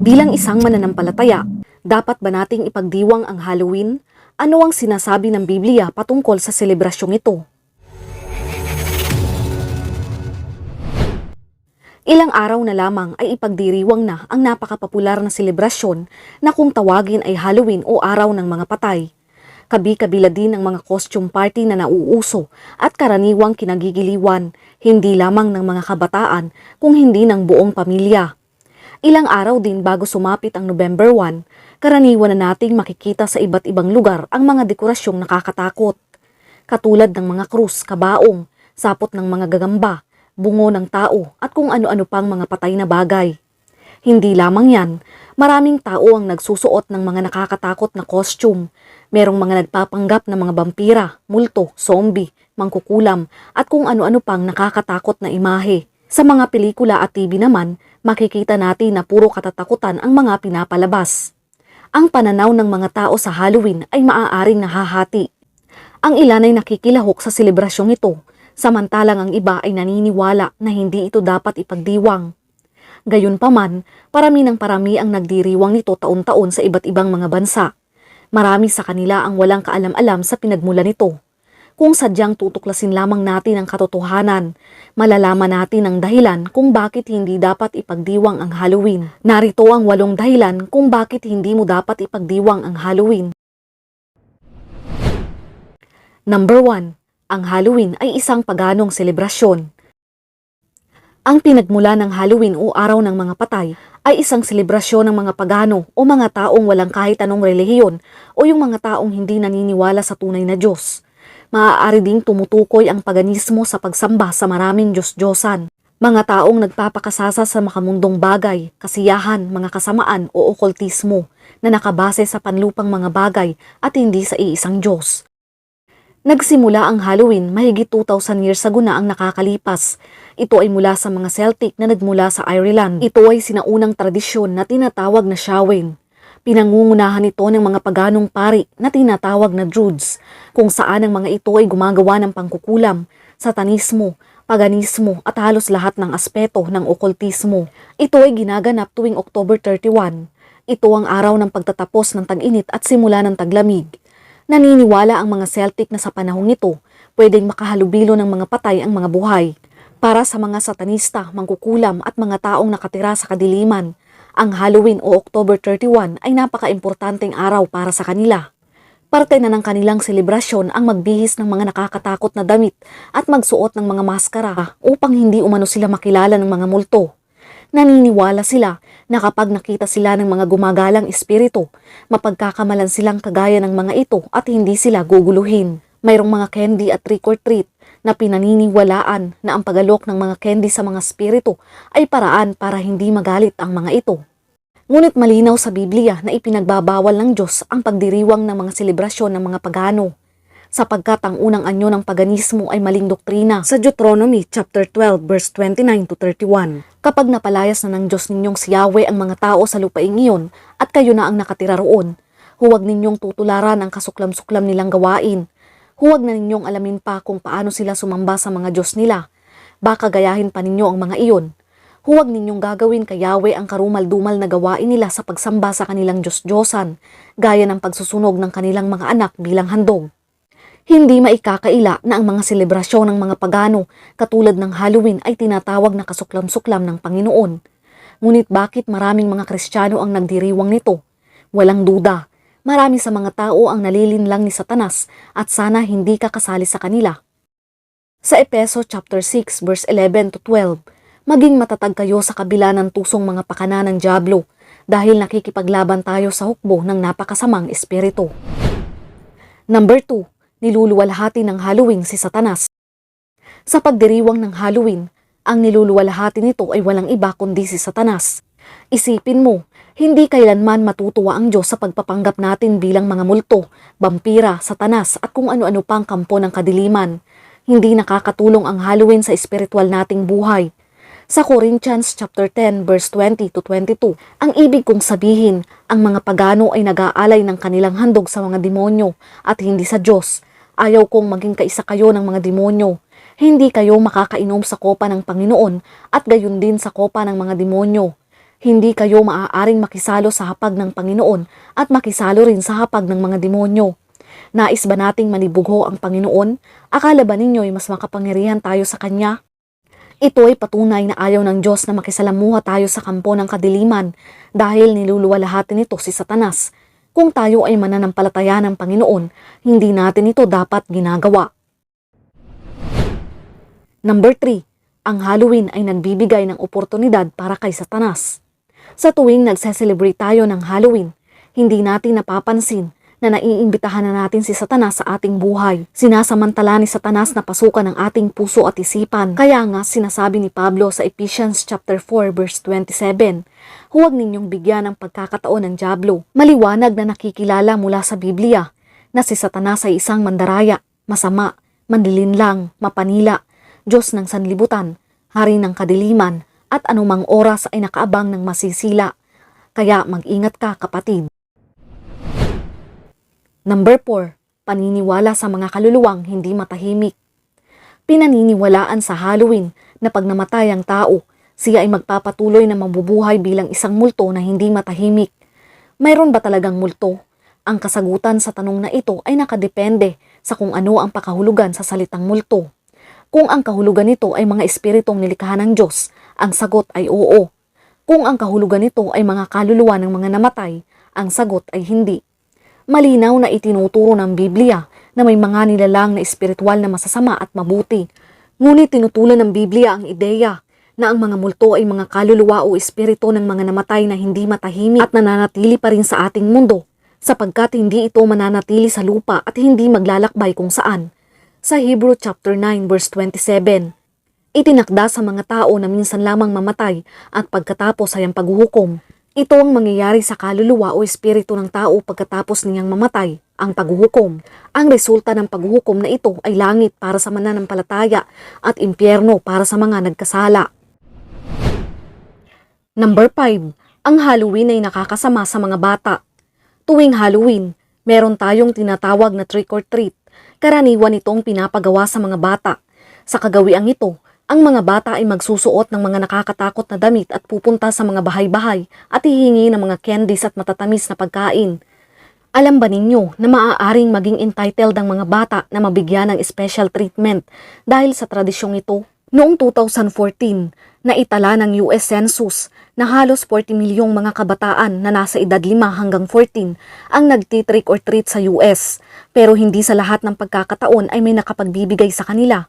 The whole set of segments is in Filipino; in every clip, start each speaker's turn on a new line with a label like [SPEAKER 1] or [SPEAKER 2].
[SPEAKER 1] Bilang isang mananampalataya, dapat ba nating ipagdiwang ang Halloween? Ano ang sinasabi ng Biblia patungkol sa selebrasyong ito? Ilang araw na lamang ay ipagdiriwang na ang napakapopular na selebrasyon na kung tawagin ay Halloween o Araw ng Mga Patay. Kabi-kabila din ang mga costume party na nauuso at karaniwang kinagigiliwan, hindi lamang ng mga kabataan kung hindi ng buong pamilya. Ilang araw din bago sumapit ang November 1, karaniwan na nating makikita sa iba't ibang lugar ang mga dekorasyong nakakatakot. Katulad ng mga krus, kabaong, sapot ng mga gagamba, bungo ng tao at kung ano-ano pang mga patay na bagay. Hindi lamang yan, maraming tao ang nagsusuot ng mga nakakatakot na costume. Merong mga nagpapanggap na mga vampira, multo, zombie, mangkukulam at kung ano-ano pang nakakatakot na imahe. Sa mga pelikula at TV naman, makikita natin na puro katatakutan ang mga pinapalabas. Ang pananaw ng mga tao sa Halloween ay maaaring nahahati. Ang ilan ay nakikilahok sa selebrasyong ito, samantalang ang iba ay naniniwala na hindi ito dapat ipagdiwang. Gayunpaman, parami ng parami ang nagdiriwang nito taon-taon sa iba't ibang mga bansa. Marami sa kanila ang walang kaalam-alam sa pinagmula nito. Kung sadyang tutuklasin lamang natin ang katotohanan, malalaman natin ang dahilan kung bakit hindi dapat ipagdiwang ang Halloween. Narito ang walong dahilan kung bakit hindi mo dapat ipagdiwang ang Halloween. Number 1. Ang Halloween ay isang paganong selebrasyon. Ang pinagmula ng Halloween o Araw ng Mga Patay ay isang selebrasyon ng mga pagano o mga taong walang kahit anong relihiyon o yung mga taong hindi naniniwala sa tunay na Diyos. Maaari ding tumutukoy ang paganismo sa pagsamba sa maraming Diyos-Diyosan. Mga taong nagpapakasasa sa makamundong bagay, kasiyahan, mga kasamaan o okultismo na nakabase sa panlupang mga bagay at hindi sa iisang Diyos. Nagsimula ang Halloween mahigit 2,000 years ago na ang nakakalipas. Ito ay mula sa mga Celtic na nagmula sa Ireland. Ito ay sinaunang tradisyon na tinatawag na Samhain. Pinangungunahan ito ng mga paganong pari na tinatawag na Druids, kung saan ang mga ito ay gumagawa ng pangkukulam, satanismo, paganismo at halos lahat ng aspeto ng okultismo. Ito ay ginaganap tuwing October 31. Ito ang araw ng pagtatapos ng tag-init at simula ng taglamig. Naniniwala ang mga Celtic na sa panahong ito, pwedeng makahalubilo ng mga patay ang mga buhay. Para sa mga satanista, mangkukulam at mga taong nakatira sa kadiliman, ang Halloween o October 31 ay napaka-importanteng araw para sa kanila. Parte na ng kanilang selebrasyon ang magbihis ng mga nakakatakot na damit at magsuot ng mga maskara upang hindi umano sila makilala ng mga multo. Naniniwala sila na kapag nakita sila ng mga gumagalang espiritu, mapagkakamalan silang kagaya ng mga ito at hindi sila guguluhin. Mayroong mga candy at trick or treat na pinaniniwalaan na ang pagalok ng mga candy sa mga espiritu ay paraan para hindi magalit ang mga ito. Ngunit malinaw sa Biblia na ipinagbabawal ng Diyos ang pagdiriwang ng mga selebrasyon ng mga pagano sapagkat ang unang anyo ng paganismo ay maling doktrina sa Deuteronomy chapter 12 verse 29 to 31. Kapag napalayas na ng Diyos ninyong si Yahweh ang mga tao sa lupaing iyon at kayo na ang nakatira roon, huwag ninyong tutularan ang kasuklam-suklam nilang gawain. Huwag na ninyong alamin pa kung paano sila sumamba sa mga Diyos nila. Baka gayahin pa ninyo ang mga iyon. Huwag ninyong gagawin kay Yahweh ang karumal-dumal na gawain nila sa pagsamba sa kanilang Diyos-Diyosan, gaya ng pagsusunog ng kanilang mga anak bilang handog. Hindi maikakaila na ang mga selebrasyon ng mga pagano katulad ng Halloween ay tinatawag na kasuklam-suklam ng Panginoon. Ngunit bakit maraming mga Kristiyano ang nagdiriwang nito? Walang duda, marami sa mga tao ang nalilinlang ni Satanas at sana hindi ka kasali sa kanila. Sa Epeso chapter 6 verse 11 to 12, maging matatag kayo sa kabila ng tusong mga pakana ng Diablo dahil nakikipaglaban tayo sa hukbo ng napakasamang espiritu. Number 2, niluluwalhati ng Halloween si Satanas. Sa pagdiriwang ng Halloween, ang niluluwalhati nito ay walang iba kundi si Satanas. Isipin mo, hindi kailanman matutuwa ang Diyos sa pagpapanggap natin bilang mga multo, vampira, satanas at kung ano-ano pang kampo ng kadiliman. Hindi nakakatulong ang Halloween sa espiritual nating buhay. Sa Corinthians chapter 10 verse 20 to 22, ang ibig kong sabihin, ang mga pagano ay nag-aalay ng kanilang handog sa mga demonyo at hindi sa Diyos. Ayaw kong maging kaisa kayo ng mga demonyo. Hindi kayo makakainom sa kopa ng Panginoon at gayon din sa kopa ng mga demonyo. Hindi kayo maaaring makisalo sa hapag ng Panginoon at makisalo rin sa hapag ng mga demonyo. Nais ba nating manibugho ang Panginoon? Akala ba ninyo'y mas makapangyarihan tayo sa Kanya? Ito ay patunay na ayaw ng Diyos na makisalamuha tayo sa kampo ng kadiliman dahil niluluwalhatin nito si Satanas. Kung tayo ay mananampalataya ng Panginoon, hindi natin ito dapat ginagawa. Number 3. Ang Halloween ay nagbibigay ng oportunidad para kay Satanas. Sa tuwing nagse-celebrate tayo ng Halloween, hindi natin napapansin na naiimbitahan na natin si Satanas sa ating buhay. Sinasamantala ni Satanas na pasukan ang ating puso at isipan. Kaya nga sinasabi ni Pablo sa Ephesians chapter 4 verse 27, Huwag ninyong bigyan ng pagkakataon ng Diablo. Maliwanag na nakikilala mula sa Biblia na si Satanas ay isang mandaraya, masama, manlilinlang, mapanila, Diyos ng sanlibutan, hari ng kadiliman, at anumang oras ay nakaabang ng masisila. Kaya mag-ingat ka kapatid. Number 4. Paniniwala sa mga kaluluwang hindi matahimik. Pinaniniwalaan sa Halloween na pag namatay ang tao, siya ay magpapatuloy na mabubuhay bilang isang multo na hindi matahimik. Mayroon ba talagang multo? Ang kasagutan sa tanong na ito ay nakadepende sa kung ano ang pakahulugan sa salitang multo. Kung ang kahulugan nito ay mga espiritong nilikha ng Diyos, ang sagot ay oo. Kung ang kahulugan nito ay mga kaluluwa ng mga namatay, ang sagot ay hindi. Malinaw na itinuturo ng Biblia na may mga nilalang na espiritual na masasama at mabuti. Ngunit tinutulan ng Biblia ang ideya na ang mga multo ay mga kaluluwa o espiritu ng mga namatay na hindi matahimik at nananatili pa rin sa ating mundo sapagkat hindi ito mananatili sa lupa at hindi maglalakbay kung saan. Sa Hebrew chapter 9 verse 27, itinakda sa mga tao na minsan lamang mamatay at pagkatapos ay ang paghuhukom. Ito ang mangyayari sa kaluluwa o espiritu ng tao pagkatapos niyang mamatay, ang paghuhukom. Ang resulta ng paghuhukom na ito ay langit para sa mananampalataya at impyerno para sa mga nagkasala. Number 5. Ang Halloween ay nakakasama sa mga bata. Tuwing Halloween, meron tayong tinatawag na trick or treat. Karaniwan itong pinapagawa sa mga bata. Sa kagawiang ito, ang mga bata ay magsusuot ng mga nakakatakot na damit at pupunta sa mga bahay-bahay at hihingi ng mga candies at matatamis na pagkain. Alam ba ninyo na maaaring maging entitled ang mga bata na mabigyan ng special treatment dahil sa tradisyong ito? Noong 2014, naitala ng US Census na halos 40 milyong mga kabataan na nasa edad 5 hanggang 14 ang nagtitrick or treat sa US pero hindi sa lahat ng pagkakataon ay may nakapagbibigay sa kanila.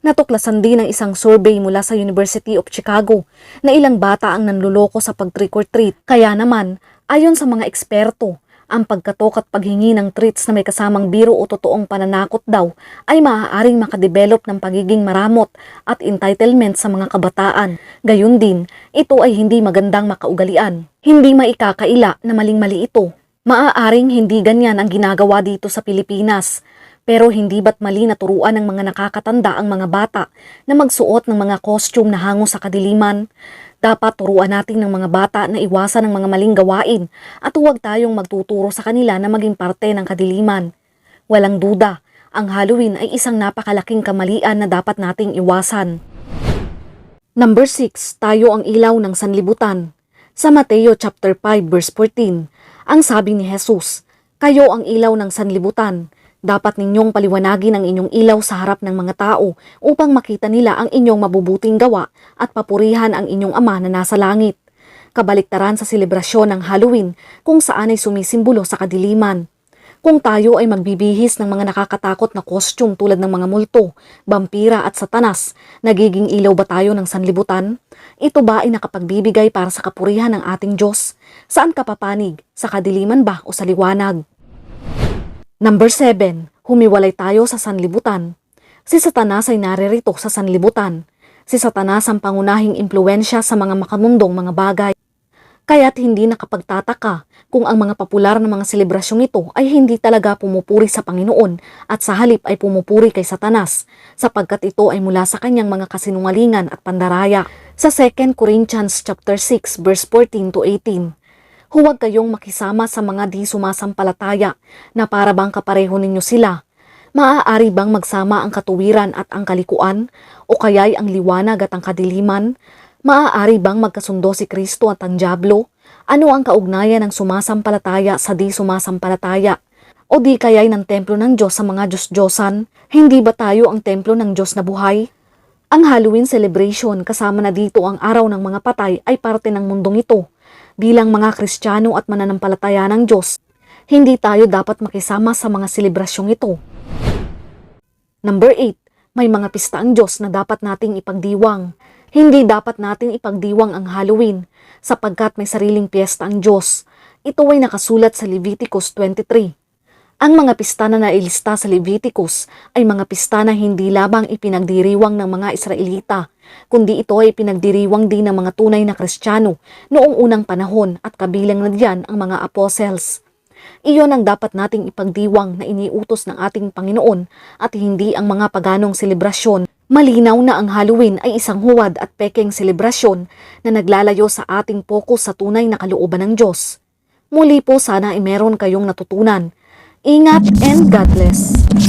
[SPEAKER 1] Natuklasan din ng isang survey mula sa University of Chicago na ilang bata ang nanluloko sa pag-trick or treat. Kaya naman, ayon sa mga eksperto, ang pagkatok at paghingi ng treats na may kasamang biro o totoong pananakot daw ay maaaring makadevelop ng pagiging maramot at entitlement sa mga kabataan. Gayun din, ito ay hindi magandang makaugalian. Hindi maikakaila na maling-mali ito. Maaaring hindi ganyan ang ginagawa dito sa Pilipinas. Pero hindi ba't mali na turuan ng mga nakakatanda ang mga bata na magsuot ng mga costume na hango sa kadiliman? Dapat turuan natin ng mga bata na iwasan ng mga maling gawain at huwag tayong magtuturo sa kanila na maging parte ng kadiliman. Walang duda, ang Halloween ay isang napakalaking kamalian na dapat nating iwasan. Number 6, tayo ang ilaw ng sanlibutan. Sa Mateo chapter 5 verse 14, ang sabi ni Jesus, Kayo ang ilaw ng sanlibutan. Dapat ninyong paliwanagin ang inyong ilaw sa harap ng mga tao upang makita nila ang inyong mabubuting gawa at papurihan ang inyong ama na nasa langit. Kabaliktaran sa selebrasyon ng Halloween kung saan ay sumisimbolo sa kadiliman. Kung tayo ay magbibihis ng mga nakakatakot na kostyum tulad ng mga multo, vampira at satanas, nagiging ilaw ba tayo ng sanlibutan? Ito ba ay nakapagbibigay para sa kapurihan ng ating Diyos? Saan ka papanig? Sa kadiliman ba o sa liwanag? Number 7. Humiwalay tayo sa sanlibutan. Si Satanas ay naririto sa sanlibutan. Si Satanas ang pangunahing impluensya sa mga makamundong mga bagay. Kaya't hindi nakapagtataka kung ang mga popular na mga selebrasyong ito ay hindi talaga pumupuri sa Panginoon at sa halip ay pumupuri kay Satanas sapagkat ito ay mula sa kanyang mga kasinungalingan at pandaraya. Sa 2 Corinthians chapter 6 verse 14 to 18, huwag kayong makisama sa mga di sumasampalataya na para bang kapareho ninyo sila. Maaari bang magsama ang katuwiran at ang kalikuan o kaya'y ang liwanag at ang kadiliman? Maaari bang magkasundo si Kristo at ang Diablo? Ano ang kaugnayan ng sumasampalataya sa di sumasampalataya? O di kaya'y ng templo ng Diyos sa mga Diyos-Diyosan? Hindi ba tayo ang templo ng Diyos na buhay? Ang Halloween celebration kasama na dito ang araw ng mga patay ay parte ng mundong ito. Bilang mga Kristiyano at mananampalataya ng Diyos, hindi tayo dapat makisama sa mga selebrasyong ito. Number 8. May mga pista ang Diyos na dapat nating ipagdiwang. Hindi dapat nating ipagdiwang ang Halloween sapagkat may sariling piyesta ang Diyos. Ito ay nakasulat sa Leviticus 23. Ang mga pista na nailista sa Leviticus ay mga pista na hindi lamang ipinagdiriwang ng mga Israelita, kundi ito ay pinagdiriwang din ng mga tunay na Kristiyano noong unang panahon at kabilang na diyan ang mga apostles. Iyon ang dapat nating ipagdiwang na iniutos ng ating Panginoon at hindi ang mga paganong selebrasyon. Malinaw na ang Halloween ay isang huwad at pekeng selebrasyon na naglalayo sa ating focus sa tunay na kalooban ng Diyos. Muli po sana ay meron kayong natutunan. Ingat and God bless.